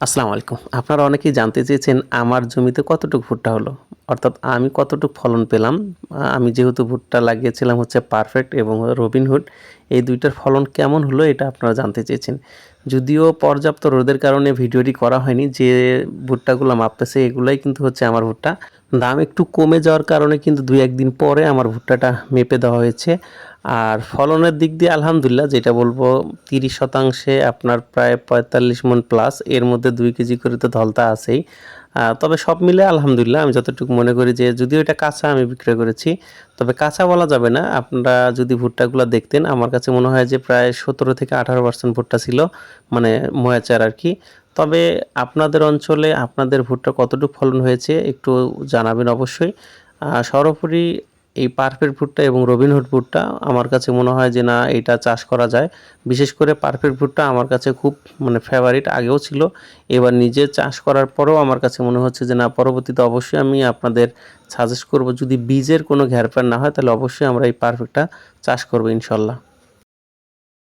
আসসালামু আলাইকুম। আপনারা অনেকেই জানতে চেয়েছেন আমার জমিতে কতটুকু ভুট্টা হলো। অর্থাৎ আমি কতটুকু ফলন পেলাম আমি যেহেতু ভুট্টা লাগিয়েছিলাম হচ্ছে পারফেক্ট এবং রবিনহুড এই দুইটার ফলন কেমন হলো এটা আপনারা জানতে চেয়েছেন। যদিও পর্যাপ্ত রোদের কারণে ভিডিওটি করা হয়নি, যে ভুট্টাগুলো মাপতেছে এগুলাই কিন্তু হচ্ছে আমার ভুট্টা। দাম একটু কমে যাওয়ার কারণে কিন্তু দুই একদিন পরে আমার ভুট্টাটা মেপে দেওয়া হয়েছে। আর ফলনের দিক দিয়ে আলহামদুলিল্লাহ যেটা বলব, তিরিশ শতাংশে আপনার প্রায় পঁয়তাল্লিশ মন প্লাস এর মধ্যে দুই কেজি করে তো ধলতা আছেই। তবে সব মিলে আলহামদুলিল্লাহ, আমি যতটুকু মনে করি যে যদিও এটা কাঁচা আমি বিক্রয় করেছি, তবে কাঁচা বলা যাবে না। আপনারা যদি ভুট্টাগুলো দেখতেন, আমার কাছে মনে হয় যে প্রায় সতেরো থেকে আঠারো পার্সেন্ট ভুট্টা ছিল মানে ময়াচার আর কি। তবে আপনাদের অঞ্চলে আপনাদের ভুট্টা কতটুকু ফলন হয়েছে একটু জানাবেন অবশ্যই। সর্বোপরি এই পারফেক্ট ফুটটা এবং রবিনহুড ফুটটা আমার কাছে মনে হয় যে না, এটা চাষ করা যায়। বিশেষ করে পারফেক্ট ফুটটা আমার কাছে খুব মানে ফেভারিট আগেও ছিল। এবার নিজে চাষ করার পরেও আমার কাছে মনে হচ্ছে যে না, পরবর্তীতে অবশ্যই আমি আপনাদের সাজেস্ট করব। যদি বীজের কোনো ঘ্যারপ্যান না হয়, তাহলে অবশ্যই আমরা এই পারফেক্টটা চাষ করব ইনশাল্লাহ।